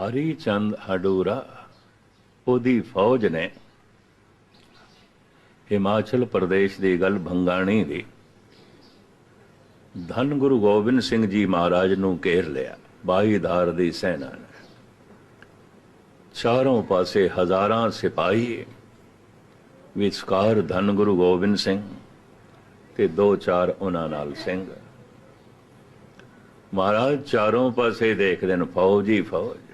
ਹਰੀ ਚੰਦ ਹਡੂਰਾ ਉਹਦੀ ਫੌਜ ਨੇ ਹਿਮਾਚਲ ਪ੍ਰਦੇਸ਼ ਦੀ ਗੱਲ ਭੰਗਾਣੀ ਦੀ। ਧੰਨ ਗੁਰੂ ਗੋਬਿੰਦ ਸਿੰਘ ਜੀ ਮਹਾਰਾਜ ਨੂੰ ਘੇਰ ਲਿਆ ਬਾਈਧਾਰ ਦੀ ਸੈਨਾ ਨੇ। ਚਾਰੋਂ ਪਾਸੇ ਹਜ਼ਾਰਾਂ ਸਿਪਾਹੀ, ਵਿਚਕਾਰ ਧੰਨ ਗੁਰੂ ਗੋਬਿੰਦ ਸਿੰਘ ਤੇ ਦੋ ਚਾਰ ਉਹਨਾਂ ਨਾਲ ਸਿੰਘ। ਮਹਾਰਾਜ ਚਾਰੋਂ ਪਾਸੇ ਦੇਖਦੇ ਨੇ, ਫੌਜ ਹੀ ਫੌਜ।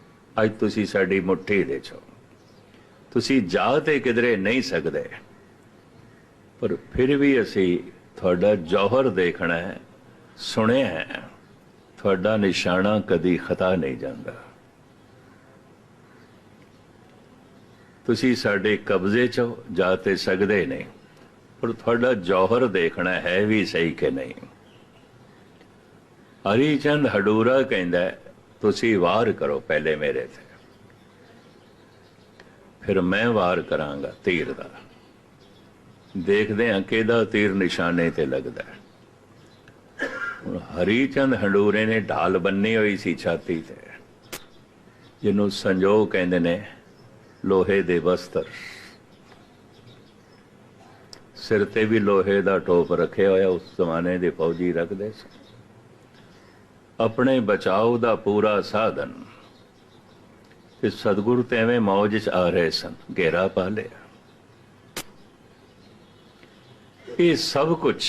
ਅੱਜ ਤੁਸੀਂ ਸਾਡੀ ਮੁੱਠੀ ਦੇ ਚੋ। ਤੁਸੀਂ ਜਾ ਤੇ ਕਿਧਰੇ ਨਹੀਂ ਸਕਦੇ। ਪਰ ਫਿਰ ਵੀ ਅਸੀਂ ਤੁਹਾਡਾ ਜੌਹਰ ਦੇਖਣਾ ਹੈ, ਸੁਣਿਆ ਹੈ। ਤੁਹਾਡਾ ਨਿਸ਼ਾਨਾ ਕਦੀ ਖਤਾ ਨਹੀਂ ਜਾਂਦਾ। ਤੁਸੀਂ ਸਾਡੇ ਕਬਜ਼ੇ 'ਚ ਜਾ ਤੇ ਸਕਦੇ ਨਹੀਂ, ਪਰ ਤੁਹਾਡਾ ਜੌਹਰ ਦੇਖਣਾ ਹੈ ਵੀ ਸਹੀ ਕਿ ਨਹੀਂ। ਹਰੀ ਚੰਦ ਹਡੂਰਾ ਕਹਿੰਦਾ ਤੁਸੀਂ ਵਾਰ ਕਰੋ ਪਹਿਲੇ ਮੇਰੇ ਤੇ। ਫਿਰ ਮੈਂ ਵਾਰ ਕਰਾਂਗਾ ਤੀਰ ਦਾ। ਦੇਖਦੇ ਹਾਂ ਕਿਹਦਾ ਤੀਰ ਨਿਸ਼ਾਨੇ ਤੇ ਲੱਗਦਾ ਹੁਣ ਹਰੀ ਚੰਦ ਹੰਡੂਰੇ ਨੇ ਢਾਲ ਬੰਨੀ ਹੋਈ ਸੀ ਛਾਤੀ ਤੇ। ਜਿਹਨੂੰ ਸੰਜੋਗ ਕਹਿੰਦੇ ਨੇ, ਲੋਹੇ ਦੇ ਵਸਤਰ ਸਿਰ ਤੇ ਵੀ ਲੋਹੇ ਦਾ ਟੋਪ ਰੱਖਿਆ ਹੋਇਆ, ਉਸ ਜ਼ਮਾਨੇ ਦੇ ਫੌਜੀ ਰੱਖਦੇ ਸੀ। ਆਪਣੇ ਬਚਾਓ ਦਾ ਪੂਰਾ ਸਾਧਨ। ਤੇ ਸਤਿਗੁਰੂ ਤੇ ਐਵੇਂ ਮੌਜ ਚ ਆ ਰਹੇ ਸਨ, ਘੇਰਾ ਪਾ ਲਿਆ। ਇਹ ਸਭ ਕੁਝ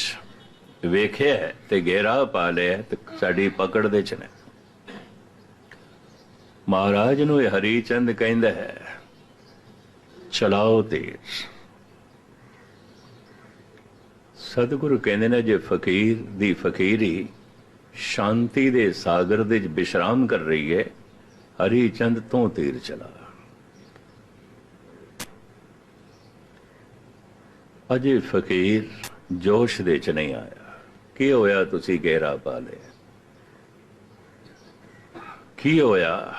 ਵੇਖਿਆ ਹੈ ਤੇ ਘੇਰਾ ਪਾ ਲਿਆ ਤੇ ਸਾਡੀ ਪਕੜ ਦੇ ਚ ਨੇ। ਮਹਾਰਾਜ ਨੂੰ ਇਹ ਹਰੀ ਚੰਦ ਕਹਿੰਦਾ ਹੈ, ਚਲਾਓ ਤੇਜ਼। ਸਤਿਗੁਰੂ ਕਹਿੰਦੇ ਨੇ, ਜੇ ਫਕੀਰ ਦੀ ਫਕੀਰੀ ਸ਼ਾਂਤੀ ਦੇ ਸਾਗਰ ਦੇ ਵਿੱਚ ਵਿਸ਼ਰਾਮ ਕਰ ਰਹੀ ਹੈ। ਹਰੀ ਚੰਦ ਤੋਂ ਤੀਰ ਚਲਾ। ਅਜੇ ਫਕੀਰ ਜੋਸ਼ ਦੇ ਚ ਨਹੀਂ ਆਇਆ। ਕੀ ਹੋਇਆ ਤੁਸੀਂ ਗਹਿਰਾ ਪਾ ਲਿਆ? ਕੀ ਹੋਇਆ?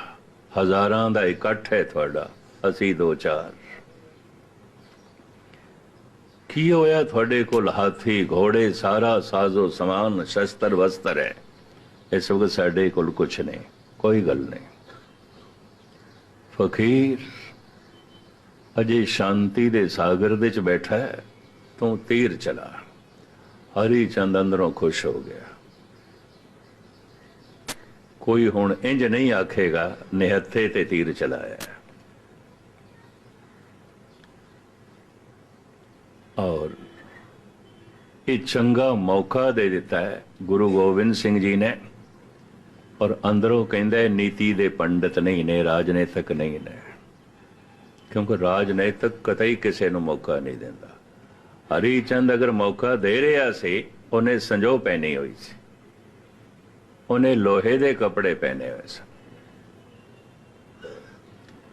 ਹਜ਼ਾਰਾਂ ਦਾ ਇਕੱਠ ਹੈ ਤੁਹਾਡਾ, ਅਸੀਂ ਦੋ ਚਾਰ। ਕੀ ਹੋਇਆ ਤੁਹਾਡੇ ਕੋਲ ਹਾਥੀ, ਘੋੜੇ, ਸਾਰਾ ਸਾਜ਼ੋ ਸਮਾਨ ਸ਼ਸਤਰ ਵਸਤਰ ਹੈ? ਇਸ ਵਕਤ ਸਾਡੇ ਕੋਲ ਕੁਝ ਨਹੀਂ, ਕੋਈ ਗੱਲ ਨਹੀਂ। ਫਕੀਰ ਅਜੇ ਸ਼ਾਂਤੀ ਦੇ ਸਾਗਰ ਦੇ ਚ ਬੈਠਾ ਹੈ, ਤੂੰ ਤੀਰ ਚਲਾ। ਹਰੀ ਚੰਦ ਅੰਦਰੋਂ ਖੁਸ਼ ਹੋ ਗਿਆ। ਕੋਈ ਹੁਣ ਇੰਜ ਨਹੀਂ ਆਖੇਗਾ, ਨਿਹੱਥੇ ਤੇ ਤੀਰ ਚਲਾਇਆ ਔਰ ਇਹ ਚੰਗਾ ਮੌਕਾ ਦੇ ਦਿੱਤਾ ਹੈ ਗੁਰੂ ਗੋਬਿੰਦ ਸਿੰਘ ਜੀ ਨੇ। ਔਰ ਅੰਦਰੋਂ ਕਹਿੰਦਾ ਨੀਤੀ ਦੇ ਪੰਡਤ ਨਹੀਂ ਨੇ, ਰਾਜਨੀਤਿਕ ਨਹੀਂ ਨੇ। ਕਿਉਂਕਿ ਰਾਜਨੀਤਿਕ ਕਤਈ ਕਿਸੇ ਨੂੰ ਮੌਕਾ ਨਹੀਂ ਦਿੰਦਾ। ਹਰੀ ਚੰਦ ਅਗਰ ਮੌਕਾ ਦੇ ਰਿਹਾ ਸੀ, ਉਹਨੇ ਸੰਜੋ ਪਹਿਨੀ ਹੋਈ ਸੀ। ਉਹਨੇ ਲੋਹੇ ਦੇ ਕੱਪੜੇ ਪਹਿਨੇ ਹੋਏ ਸਨ।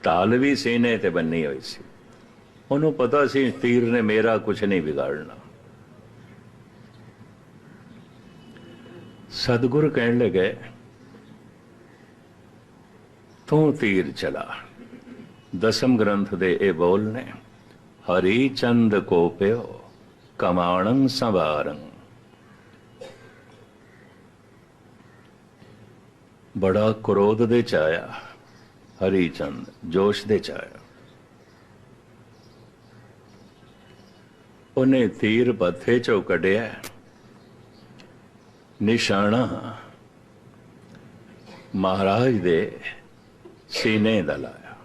ਢਾਲ ਵੀ ਸੀਨੇ ਤੇ ਬੰਨੀ ਹੋਈ ਸੀ। ਉਹਨੂੰ ਪਤਾ ਸੀ, ਤੀਰ ਨੇ ਮੇਰਾ ਕੁਝ ਨਹੀਂ ਵਿਗਾੜਨਾ। ਸਤਿਗੁਰ ਕਹਿਣ ਲੱਗੇ ਤੂੰ ਤੀਰ ਚਲਾ। ਦਸਮ ਗ੍ਰੰਥ ਦੇ ਇਹ ਬੋਲ ਨੇ, ਹਰੀ ਚੰਦ ਕੋ ਪਿਓ, ਕਮਾਣੰ ਸੰਵਾਰੰ। ਬੜਾ ਕ੍ਰੋਧ ਦੇ ਚ ਆਇਆ ਹਰੀ ਚੰਦ, ਜੋਸ਼ ਦੇ ਚ ਆਇਆ ਉਹਨੇ ਤੀਰ ਬੱਥੇ ਚੋਂ ਕੱਢਿਆ। ਨਿਸ਼ਾਨਾ, ਮਹਾਰਾਜ ਦੇ ਸੀਨੇ ਦਾ ਲਾਇਆ।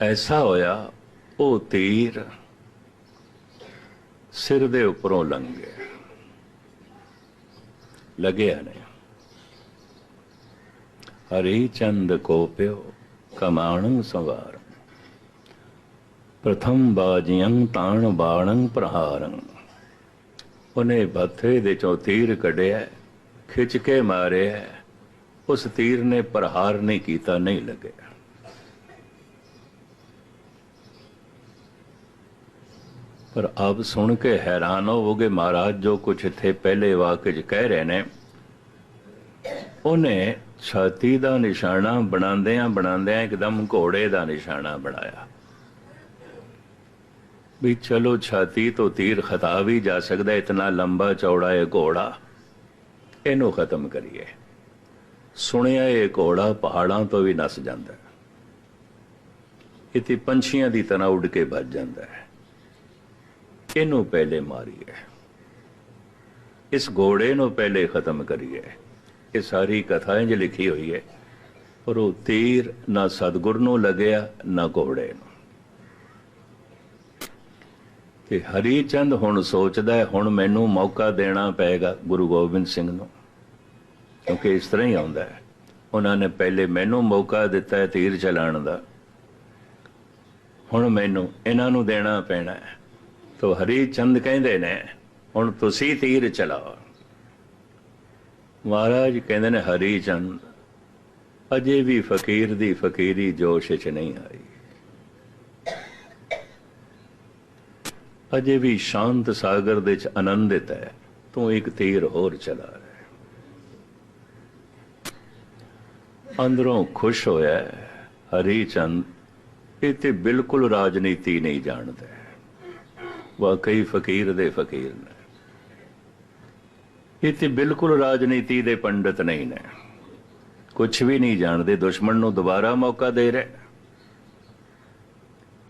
ਐਸਾ ਹੋਇਆ, ਉਹ ਤੀਰ ਸਿਰ ਦੇ ਉੱਪਰੋਂ ਲੰਘ ਗਿਆ ਲੱਗਿਆ ਨਹੀਂ। ਹਰੀ ਚੰਦ ਕੋ ਪਿਓ ਕਮਾਣੰ ਸਵਾਰ। ਪ੍ਰਥਮ ਬਾਜੀਆਂ ਤਾਣ ਬਾਣੰ ਪ੍ਰਹਾਰੰ। ਉਹਨੇ ਬੱਥੇ ਦੇ ਚੋਂ ਤੀਰ ਕੱਢਿਆ, ਖਿੱਚ ਕੇ ਮਾਰਿਆ। ਉਸ ਤੀਰ ਨੇ ਪ੍ਰਹਾਰ ਨਹੀਂ ਕੀਤਾ, ਨਹੀਂ ਲੱਗਿਆ ਪਰ ਆਪ ਸੁਣ ਕੇ ਹੈਰਾਨ ਹੋਵੋਗੇ ਮਹਾਰਾਜ, ਜੋ ਕੁਝ ਇੱਥੇ ਪਹਿਲੇ ਵਾਕਿਆ 'ਚ ਕਹਿ ਰਹੇ ਨੇ, ਉਹਨੇ ਛਾਤੀ ਦਾ ਨਿਸ਼ਾਨਾ ਬਣਾਉਂਦਿਆਂ ਬਣਾਉਂਦਿਆਂ ਇੱਕਦਮ ਘੋੜੇ ਦਾ ਨਿਸ਼ਾਨਾ ਬਣਾਇਆ। ਵੀ ਚਲੋ ਛਾਤੀ ਤੋਂ ਤੀਰ ਖਤਾ ਵੀ ਜਾ ਸਕਦਾ, ਇਤਨਾ ਲੰਬਾ ਚੌੜਾ ਹੈ ਘੋੜਾ, ਇਹਨੂੰ ਖਤਮ ਕਰੀਏ। ਸੁਣਿਆ ਇਹ ਘੋੜਾ ਪਹਾੜਾਂ ਤੋਂ ਵੀ ਨਸ ਜਾਂਦਾ ਹੈ। ਇਤੇ ਪੰਛੀਆਂ ਦੀ ਤਰ੍ਹਾਂ ਉੱਡ ਕੇ ਭੱਜ ਜਾਂਦਾ ਹੈ। ਇਹਨੂੰ ਪਹਿਲੇ ਮਾਰੀਏ। ਇਸ ਘੋੜੇ ਨੂੰ ਪਹਿਲੇ ਖਤਮ ਕਰੀਏ। ਇਹ ਸਾਰੀ ਕਥਾ ਇੰਜ ਲਿਖੀ ਹੋਈ ਹੈ। ਪਰ ਉਹ ਤੀਰ ਨਾ ਸਤਗੁਰ ਨੂੰ ਲੱਗਿਆ, ਨਾ ਘੋੜੇ ਨੂੰ। ਤੇ ਹਰੀ ਚੰਦ ਹੁਣ ਸੋਚਦਾ ਹੈ, ਹੁਣ ਮੈਨੂੰ ਮੌਕਾ ਦੇਣਾ ਪਏਗਾ ਗੁਰੂ ਗੋਬਿੰਦ ਸਿੰਘ ਨੂੰ। ਕਿਉਂਕਿ ਇਸ ਤਰ੍ਹਾਂ ਹੀ ਆਉਂਦਾ ਹੈ। ਉਹਨਾਂ ਨੇ ਪਹਿਲੇ ਮੈਨੂੰ ਮੌਕਾ ਦਿੱਤਾ ਹੈ ਤੀਰ ਚਲਾਉਣ ਦਾ। ਹੁਣ ਮੈਨੂੰ ਇਹਨਾਂ ਨੂੰ ਦੇਣਾ ਪੈਣਾ ਹੈ। ਤੋ ਹਰੀ ਚੰਦ ਕਹਿੰਦੇ ਨੇ, ਹੁਣ ਤੁਸੀਂ ਤੀਰ ਚਲਾਓ। ਮਹਾਰਾਜ ਕਹਿੰਦੇ ਨੇ ਹਰੀ ਚੰਦ ਅਜੇ ਵੀ ਫਕੀਰ ਦੀ ਫਕੀਰੀ ਜੋਸ਼ ਵਿੱਚ ਨਹੀਂ ਆਈ। ਅਜੇ ਵੀ ਸ਼ਾਂਤ ਸਾਗਰ ਦੇ ਚ ਆਨੰਦਿਤ ਹੈ। ਤੂੰ ਇੱਕ ਤੀਰ ਹੋਰ ਚਲਾ ਰਿਹਾ ਅੰਦਰੋਂ ਖੁਸ਼ ਹੋਇਆ ਹਰੀ ਚੰਦ ਇਹ ਤੇ ਬਿਲਕੁਲ ਰਾਜਨੀਤੀ ਨਹੀਂ ਜਾਣਦਾ। ਵਾਕਈ ਫਕੀਰ ਦੇ ਫਕੀਰ ਨੇ। ਇਹ ਤੇ ਬਿਲਕੁਲ ਰਾਜਨੀਤੀ ਦੇ ਪੰਡਤ ਨਹੀਂ ਨੇ। ਕੁਝ ਵੀ ਨਹੀਂ ਜਾਣਦੇ, ਦੁਸ਼ਮਣ ਨੂੰ ਦੁਬਾਰਾ ਮੌਕਾ ਦੇ ਰਹੇ।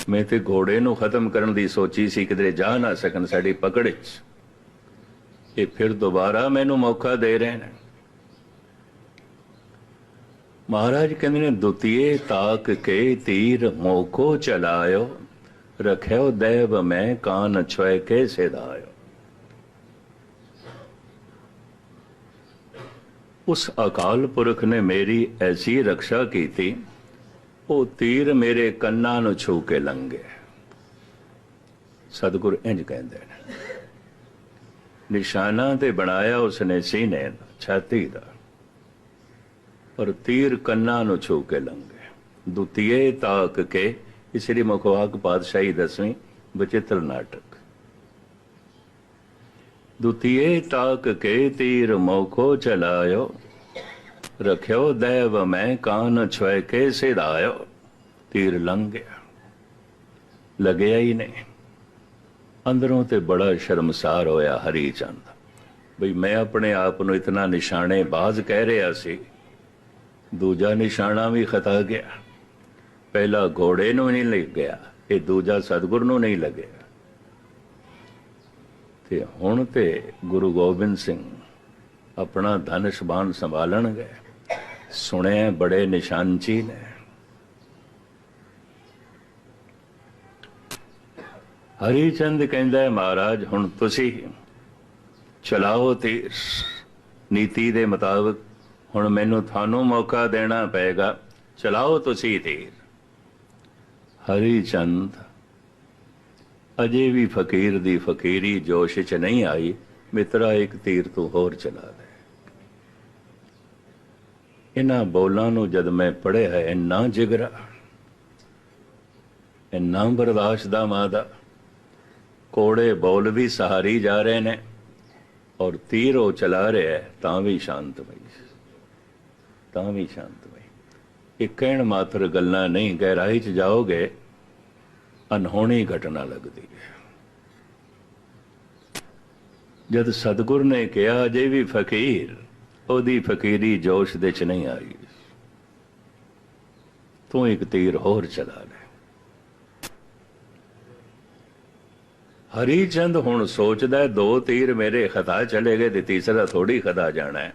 ਮੈਂ ਤੇ ਘੋੜੇ ਨੂੰ ਖਤਮ ਕਰਨ ਦੀ ਸੋਚੀ ਸੀ, ਕਿਧਰੇ ਜਾ ਨਾ ਸਕਣ ਸਾਡੀ ਪਕੜ ਵਿੱਚ ਇਹ ਫਿਰ ਦੁਬਾਰਾ ਮੈਨੂੰ ਮੌਕਾ ਦੇ ਰਹੇ ਨੇ। ਮਹਾਰਾਜ ਕਹਿੰਦੇ ਨੇ ਦੁਤੀਏ ਤਾਕ ਕੇ ਤੀਰ ਮੋਕੋ ਚਲਾਇਓ ਰਖਿਓ ਦੇਵ ਮੈਂ ਕਾਨ ਛੋਏ ਕੇ ਸੇਦਾਇਓ ਉਸ ਅਕਾਲ ਪੁਰਖ ਨੇ ਮੇਰੀ ਐਸੀ ਰੱਖਿਆ ਕੀਤੀ ਉਹ ਤੀਰ ਮੇਰੇ ਕੰਨਾਂ ਨੂੰ ਛੂ ਕੇ ਲੰਘੇ। ਸਤਿਗੁਰ ਇੰਜ ਕਹਿੰਦੇ ਨੇ ਨਿਸ਼ਾਨਾ ਤੇ ਬਣਾਇਆ ਉਸਨੇ ਸੀਨੇ ਦਾ, ਛਾਤੀ ਦਾ। ਪਰ ਤੀਰ ਕੰਨਾਂ ਨੂੰ ਛੂ ਕੇ ਲੰਘੇ। ਦੁਤੀਏ ਤਾਕ ਕੇ ਇਹ ਸ੍ਰੀ ਮੁਖਵਾਕ ਪਾਤਸ਼ਾਹੀ ਦਸਵੀਂ ਬਚਿੱਤਰ ਨਾਟਕ। ਦੁਤੀਏ ਤਾਕ ਕੇ ਤੀਰ ਮੋਖੋ ਚਲਾਇਓ, ਰਖਿਓ ਦੇਵ ਮੈਂ ਕਾਨ ਛੋਏ ਕੇ ਸਿਧਾਇਓ। ਤੀਰ ਲੰਘ ਗਿਆ ਲੱਗਿਆ ਹੀ ਨਹੀਂ। ਅੰਦਰੋਂ ਤੇ ਬੜਾ ਸ਼ਰਮਸਾਰ ਹੋਇਆ ਹਰੀ ਚੰਦ। ਬਈ ਮੈਂ ਆਪਣੇ ਆਪ ਨੂੰ ਇਤਨਾ ਨਿਸ਼ਾਨੇ ਬਾਜ਼ ਕਹਿ ਰਿਹਾ ਸੀ ਦੂਜਾ ਨਿਸ਼ਾਨਾ ਵੀ ਖਤਾ ਗਿਆ। ਪਹਿਲਾ ਘੋੜੇ ਨੂੰ ਨਹੀਂ ਲੱਗ ਗਿਆ, ਇਹ ਦੂਜਾ ਸਤਗੁਰ ਨੂੰ ਨਹੀਂ ਲੱਗਿਆ। ਤੇ ਹੁਣ ਤੇ ਗੁਰੂ ਗੋਬਿੰਦ ਸਿੰਘ ਆਪਣਾ ਧਨੁਸ਼ ਬਾਣ ਸੰਭਾਲਣਗੇ ਸੁਣਿਆ ਬੜੇ ਨਿਸ਼ਾਨਚੀ ਨੇ। ਹਰੀ ਚੰਦ ਕਹਿੰਦਾ, ਮਹਾਰਾਜ, ਹੁਣ ਤੁਸੀਂ ਚਲਾਓ ਤੀਰ। ਨੀਤੀ ਦੇ ਮੁਤਾਬਕ ਹੁਣ ਮੈਨੂੰ ਤੁਹਾਨੂੰ ਮੌਕਾ ਦੇਣਾ ਪਏਗਾ। ਚਲਾਓ ਤੁਸੀਂ ਤੀਰ। ਹਰੀ ਚੰਦ, ਅਜੇ ਵੀ ਫਕੀਰ ਦੀ ਫਕੀਰੀ ਜੋਸ਼ ਚ ਨਹੀਂ ਆਈ। ਮਿੱਤਰਾ, ਇੱਕ ਤੀਰ ਤੂੰ ਹੋਰ ਚਲਾ ਦੇ ਇਹਨਾਂ ਬੋਲਾਂ ਨੂੰ ਜਦ ਮੈਂ ਪੜਿਆ ਹੈ, ਇੰਨਾ ਜਿਗਰਾ, ਇੰਨਾ ਬਰਦਾਸ਼ਤ ਦਾ ਮਾਦਾ। ਕੋੜੇ ਬੋਲ ਵੀ ਸਹਾਰੀ ਜਾ ਰਹੇ ਨੇ, ਔਰ ਤੀਰ ਉਹ ਚਲਾ ਰਿਹਾ ਤਾਂ ਵੀ ਸ਼ਾਂਤ ਬਈ ਤਾਂ ਵੀ ਸ਼ਾਂਤ ਬਈ ਇਹ ਕਹਿਣ ਮਾਤਰ ਗੱਲਾਂ ਨਹੀਂ, ਗਹਿਰਾਈ ਚ ਜਾਓਗੇ ਅਨਹੋਣੀ ਘਟਨਾ ਲੱਗਦੀ ਹੈ। ਜਦ ਸਤਗੁਰ ਨੇ ਕਿਹਾ ਅਜੇ ਵੀ ਫਕੀਰ, ਉਹਦੀ ਫਕੀਰੀ ਜੋਸ਼ ਦੇ ਚ ਨਹੀਂ ਆਈ। ਤੂੰ ਇੱਕ ਤੀਰ ਹੋਰ ਚਲਾ ਲੈ। ਹਰੀ ਚੰਦ ਹੁਣ ਸੋਚਦਾ ਦੋ ਤੀਰ ਮੇਰੇ ਖਤਾ ਚਲੇ ਗਏ ਤੇ ਤੀਸਰਾ ਥੋੜੀ ਖਤਾ ਜਾਣਾ ਹੈ।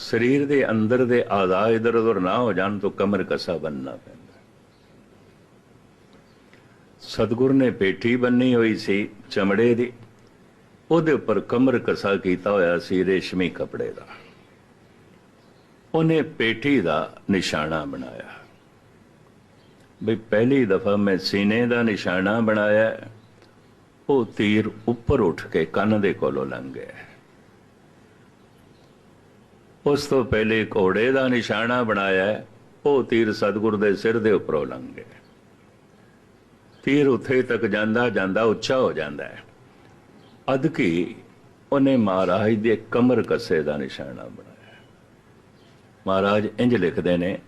ਸਰੀਰ ਦੇ ਅੰਦਰ ਦੇ ਆਜ਼ਾ ਇਧਰ ਉਧਰ ਨਾ ਹੋ ਜਾਣ ਤਾਂ ਕਮਰ ਕਸਾ ਬੰਨਣਾ ਪੈਂਦਾ। ਸਤਗੁਰ ਨੇ ਪੇਠੀ ਬੰਨੀ ਹੋਈ ਸੀ ਚਮੜੇ ਦੀ। ਉਹਦੇ ਉੱਪਰ ਕਮਰ ਕਸਾ ਕੀਤਾ ਹੋਇਆ ਸੀ ਰੇਸ਼ਮੀ ਕੱਪੜੇ ਦਾ। ਉਹਨੇ ਪੇਠੀ ਦਾ ਨਿਸ਼ਾਨਾ ਬਣਾਇਆ। ਬਈ ਪਹਿਲੀ ਦਫਾ ਮੈਂ ਸੀਨੇ ਦਾ ਨਿਸ਼ਾਨਾ ਬਣਾਇਆ। ਉਹ ਤੀਰ ਉੱਪਰ ਉੱਠ ਕੇ ਕੰਨ ਦੇ ਕੋਲੋਂ ਲੰਘ ਗਿਆ। ਉਸ ਤੋਂ ਪਹਿਲੇ ਘੋੜੇ ਦਾ ਨਿਸ਼ਾਨਾ ਬਣਾਇਆ ਉਹ ਤੀਰ ਸਤਗੁਰ ਦੇ ਸਿਰ ਦੇ ਉੱਪਰੋਂ ਲੰਘ। ਗਿਆ ਤੀਰ ਉੱਥੇ ਤੱਕ ਜਾਂਦਾ ਜਾਂਦਾ ਉੱਚਾ ਹੋ ਜਾਂਦਾ ਹੈ। ਅਦਕੀ ਉਹਨੇ ਮਹਾਰਾਜ ਦੇ ਕਮਰ ਕੱਸੇ ਦਾ ਨਿਸ਼ਾਨਾ ਬਣਾਇਆ ਮਹਾਰਾਜ ਇੰਜ ਲਿਖਦੇ ਨੇ,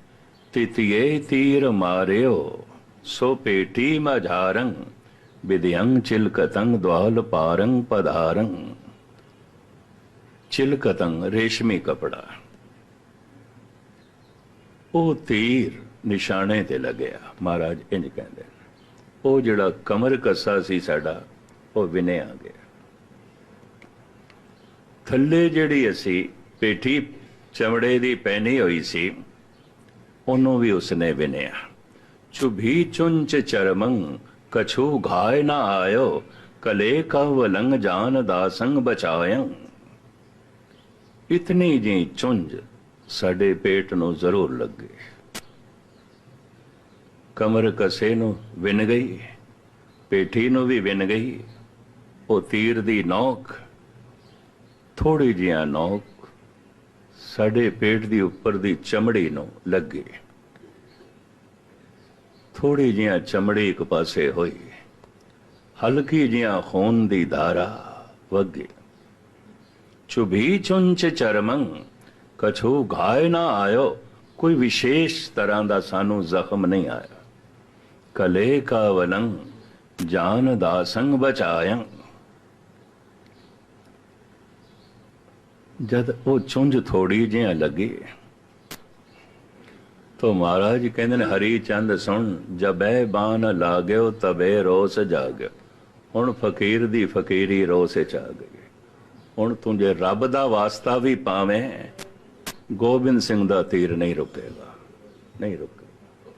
ਤਿਤਿਏ ਤੀਰ ਮਾਰਿਓ, ਸੋ ਪੇਟੀ ਮਝਾਰੰ ਵਿਦਿਯੰ ਚਿਲਕਤੰ ਦਵਾਲ ਪਾਰੰ ਪਧਾਰੰ ਚਿਲਕਤੰ ਰੇਸ਼ਮੀ ਕਪੜਾ ਉਹ ਤੀਰ ਨਿਸ਼ਾਨੇ ਤੇ ਲੱਗਿਆ ਮਹਾਰਾਜ ਇੰਜ ਕਹਿੰਦੇ ਉਹ ਜਿਹੜਾ ਕਮਰ ਕੱਸਾ ਸੀ ਸਾਡਾ ਉਹ ਵਿਨੇ ਆ ਗਿਆ ਥੱਲੇ ਜਿਹੜੀ ਅਸੀਂ ਪੇਠੀ ਚਮੜੇ ਦੀ ਪਹਿਨੀ ਹੋਈ ਸੀ ਉਹਨੂੰ ਵੀ ਉਸਨੇ ਵਿਨਿਆ ਚੁਭੀ ਚੁੰਚ ਚਰਮੰ ਕਛੂ ਘਾਇ ਨਾ ਆਇਓ ਕਲੇ ਕਵ ਵਲੰਗ ਜਾਨ ਦਾਸੰਗ ਬਚਾਇੰ ਇਤਨੀ ਜੀ ਚੁੰਝ ਸਾਡੇ ਪੇਟ ਨੂੰ ਜ਼ਰੂਰ ਲੱਗੇ। ਕਮਰ ਕਸੇ ਨੂੰ ਵਿਨ ਗਈ, ਪੇਠੀ ਨੂੰ ਵੀ ਵਿਨ ਗਈ, ਉਹ ਤੀਰ ਦੀ ਨੋਕ ਥੋੜੀ ਜਿਹਾ ਨੋਕ ਸਾਡੇ ਪੇਟ ਦੀ ਉੱਪਰ ਦੀ ਚਮੜੀ ਨੂੰ ਲੱਗੇ। ਥੋੜੀ ਜਿਹਾ ਚਮੜੀ ਇੱਕ ਪਾਸੇ ਹੋਈ, ਹਲਕੀ ਜਿਹਾ ਖੂਨ ਦੀ ਧਾਰਾ ਵਗੇ। ਚੁਭੀ ਚੁੰਚ ਚਰਮੰ ਕਛੂ ਘਾਇ ਨਾ ਆਇਓ ਕੋਈ ਵਿਸ਼ੇਸ਼ ਤਰ੍ਹਾਂ ਦਾ ਸਾਨੂੰ ਜ਼ਖਮ ਨਹੀਂ ਆਇਆ ਕਲੇ ਕਾ ਵਲੰ ਜਾਨ ਦਾ ਸੰਗ ਬਚਾਇੰ ਜਦ ਉਹ ਚੁੰਝ ਥੋੜੀ ਜਿਹਾ ਲੱਗੀ ਤੋ ਮਹਾਰਾਜ ਕਹਿੰਦੇ ਨੇ ਹਰੀ ਚੰਦ ਸੁਣ ਜਬੈ ਬਾਨ ਲਾਗਿਓ ਤਬੇ ਰੋਸ ਜਾਗਿਓ ਹੁਣ ਫਕੀਰ ਦੀ ਫਕੀਰੀ ਰੋਸ ਚ ਆ ਗਈ ਹੁਣ ਤੂੰ ਜੇ ਰੱਬ ਦਾ ਵਾਸਤਾ ਵੀ ਪਾਵੇਂ। ਗੋਬਿੰਦ ਸਿੰਘ ਦਾ ਤੀਰ ਨਹੀਂ ਰੁਕੇਗਾ ਨਹੀਂ ਰੁਕੇਗਾ।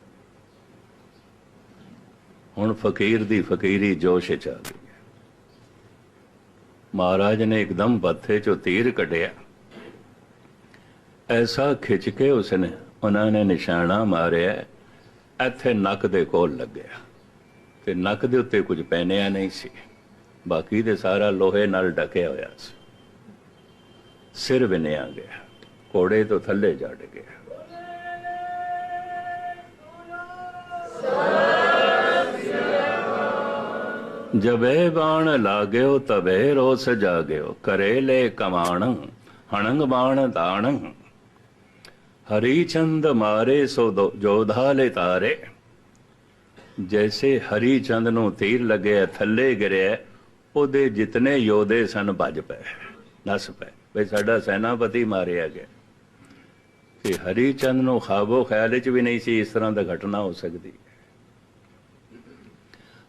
ਹੁਣ ਫਕੀਰ ਦੀ ਫਕੀਰੀ ਜੋਸ਼ ਚ ਆ ਗਈ ਮਹਾਰਾਜ ਨੇ ਇੱਕਦਮ ਬੱਥੇ ਚੋਂ ਤੀਰ ਕੱਢਿਆ। ਐਸਾ ਖਿੱਚ ਕੇ ਉਸਨੇ ਉਹਨਾਂ ਨੇ ਨਿਸ਼ਾਨਾ ਮਾਰਿਆ, ਇੱਥੇ ਨੱਕ ਦੇ ਕੋਲ ਲੱਗਿਆ। ਤੇ ਨੱਕ ਦੇ ਉੱਤੇ ਕੁਝ ਪਹਿਨਿਆ ਨਹੀਂ ਸੀ। ਬਾਕੀ ਦੇ ਸਾਰਾ ਲੋਹੇ ਨਾਲ ਢਕਿਆ ਹੋਇਆ ਸੀ। ਸਿਰ ਵਿਨਿਆ ਗਿਆ ਘੋੜੇ ਤੋਂ ਥੱਲੇ ਜੜ ਗਿਆ ਜਬੇ ਬਾਣ ਲਾਗਿਓ, ਤਬੇ ਰੋਸ ਜਾਗਿਓ ਕਰੇਲੇ ਕਮਾਣ, ਹਣੰਗ ਬਾਣ ਦਾਣ ਹਰੀ ਚੰਦ ਮਾਰੇ ਸੋ ਦੋ- ਜੋਧਾ ਲੈ ਤਾਰੇ। ਜੈਸੇ ਹਰੀ ਚੰਦ ਨੂੰ ਤੀਰ ਲੱਗਿਆ, ਥੱਲੇ ਗਿਰਿਆ, ਉਹਦੇ ਜਿਤਨੇ ਯੋਧੇ ਸਨ ਭੱਜ ਪਏ। ਨਸ ਪਏ। ਵੀ ਸਾਡਾ ਸੈਨਾਪਤੀ ਮਾਰਿਆ ਗਿਆ। ਕਿ ਹਰੀ ਚੰਦ ਨੂੰ ਖਾਬੋ ਖਿਆਲ ਚ ਵੀ ਨਹੀਂ ਸੀ ਇਸ ਤਰ੍ਹਾਂ ਦਾ ਘਟਨਾ ਹੋ ਸਕਦੀ।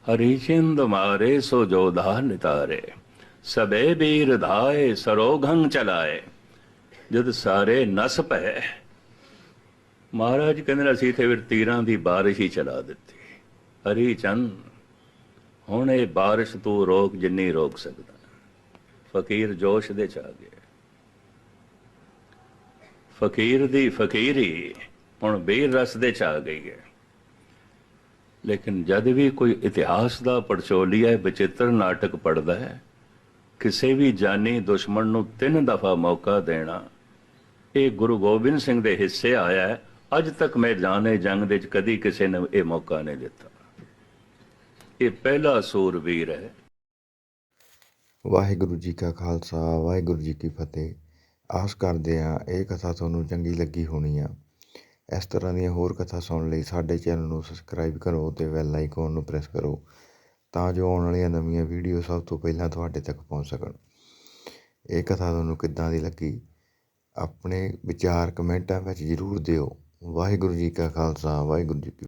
ਹਰੀ ਚੰਦ ਮਾਰੇ ਸੋ ਜੋਧਾ ਨਿਤਾਰੇ, ਸਬੇ ਬੀਰ ਧਾਏ ਸਰੋਗੰ ਚਲਾਏ, ਜਦ ਸਾਰੇ ਨਸ ਪਏ। ਮਹਾਰਾਜ ਕਹਿੰਦੇ ਅਸੀਂ ਤੇ ਫਿਰ ਤੀਰਾਂ ਦੀ ਬਾਰਿਸ਼ ਹੀ ਚਲਾ ਦਿੱਤੀ। ਹਰੀ ਚੰਦ ਹੁਣ ਇਹ ਬਾਰਿਸ਼ ਤੂੰ ਰੋਕ ਜਿੰਨੀ ਰੋਕ ਸਕਦਾ। ਫਕੀਰ ਜੋਸ਼ ਦੇ ਚ ਆ ਗਿਆ ਫਕੀਰ ਦੀ ਫਕੀਰੀ ਹੁਣ ਬੇਰ ਰਸ ਦੇ ਚ ਆ ਗਈ ਹੈ। ਲੇਕਿਨ ਜਦ ਵੀ ਕੋਈ ਇਤਿਹਾਸ ਦਾ ਪੜਚੋਲੀਆ ਬਚਿੱਤਰ ਨਾਟਕ ਪੜਦਾ ਹੈ, ਕਿਸੇ ਵੀ ਜਾਨੀ ਦੁਸ਼ਮਣ ਨੂੰ ਤਿੰਨ ਦਫਾ ਮੌਕਾ ਦੇਣਾ, ਇਹ ਗੁਰੂ ਗੋਬਿੰਦ ਸਿੰਘ ਦੇ ਹਿੱਸੇ ਆਇਆ ਹੈ। ਅੱਜ ਤੱਕ ਮੈਂ ਜਾਣੇ ਜੰਗ ਦੇ ਵਿੱਚ ਕਦੀ ਕਿਸੇ ਨੇ ਇਹ ਮੌਕਾ ਨਹੀਂ ਦਿੱਤਾ। ਇਹ ਪਹਿਲਾ ਸੂਰਵੀਰ ਹੈ। ਵਾਹਿਗੁਰੂ ਜੀ ਕਾ ਖਾਲਸਾ, ਵਾਹਿਗੁਰੂ ਜੀ ਕੀ ਫਤਿਹ। ਆਸ ਕਰਦੇ ਹਾਂ ਇਹ ਕਥਾ ਤੁਹਾਨੂੰ ਚੰਗੀ ਲੱਗੀ ਹੋਣੀ ਆ। ਇਸ ਤਰ੍ਹਾਂ ਦੀਆਂ ਹੋਰ ਕਥਾ ਸੁਣਨ ਲਈ ਸਾਡੇ ਚੈਨਲ ਨੂੰ ਸਬਸਕ੍ਰਾਈਬ ਕਰੋ ਤੇ ਬੈਲ ਆਈਕਨ ਨੂੰ ਪ੍ਰੈਸ ਕਰੋ ਤਾਂ ਜੋ ਆਉਣ ਵਾਲੀਆਂ ਨਵੀਆਂ ਵੀਡੀਓ ਸਭ ਤੋਂ ਪਹਿਲਾਂ ਤੁਹਾਡੇ ਤੱਕ ਪਹੁੰਚ ਸਕਣ। ਇਹ ਕਥਾ ਤੁਹਾਨੂੰ ਕਿੱਦਾਂ ਦੀ ਲੱਗੀ? ਆਪਣੇ ਵਿਚਾਰ ਕਮੈਂਟਾਂ ਵਿੱਚ ਜ਼ਰੂਰ ਦਿਓ। ਵਾਹਿਗੁਰੂ ਜੀ ਕਾ ਖਾਲਸਾ, ਵਾਹਿਗੁਰੂ ਜੀ ਕੀ